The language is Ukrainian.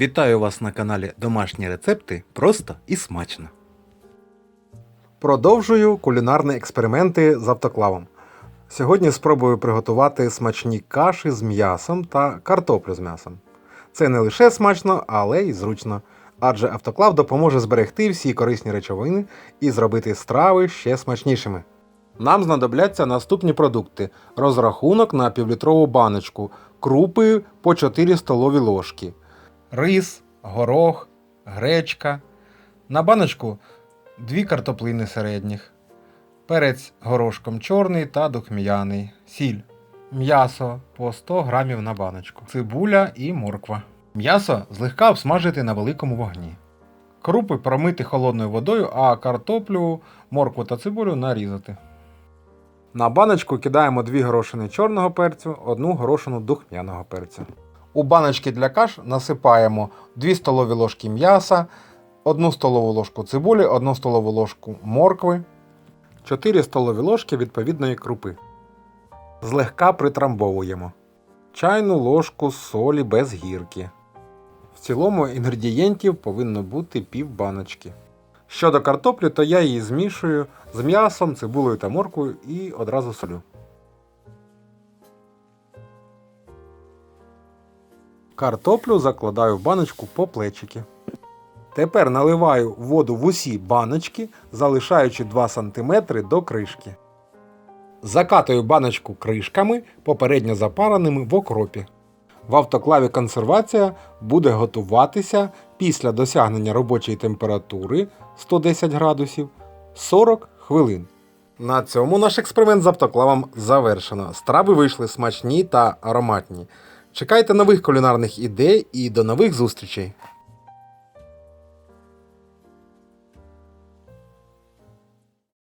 Вітаю вас на каналі Домашні рецепти просто і смачно. Продовжую кулінарні експерименти з автоклавом. Сьогодні спробую приготувати смачні каші з м'ясом та картоплю з м'ясом. Це не лише смачно, але й зручно. Адже автоклав допоможе зберегти всі корисні речовини і зробити страви ще смачнішими. Нам знадобляться наступні продукти: розрахунок на півлітрову баночку, крупи по 4 столові ложки, рис, горох, гречка. На баночку 2 картоплини середніх, перець горошком чорний та духм'яний, сіль, м'ясо по 100 грамів на баночку, цибуля і морква. М'ясо злегка обсмажити на великому вогні. Крупи промити холодною водою, а картоплю, моркву та цибулю нарізати. На баночку кидаємо 2 горошини чорного перцю, 1 горошину духмяного перцю. У баночки для каш насипаємо 2 столові ложки м'яса, 1 столову ложку цибулі, 1 столову ложку моркви, 4 столові ложки відповідної крупи. Злегка притрамбовуємо. Чайну ложку солі без гірки. В цілому інгредієнтів повинно бути пів баночки. Щодо картоплі, то я її змішую з м'ясом, цибулею та морквою і одразу солю. Картоплю закладаю в баночку по плечики. Тепер наливаю воду в усі баночки, залишаючи 2 см до кришки. Закатую баночку кришками, попередньо запараними в окропі. В автоклаві консервація буде готуватися після досягнення робочої температури 110 градусів 40 хвилин. На цьому наш експеримент з автоклавом завершено. Страви вийшли смачні та ароматні. Чекайте нових кулінарних ідей і до нових зустрічей!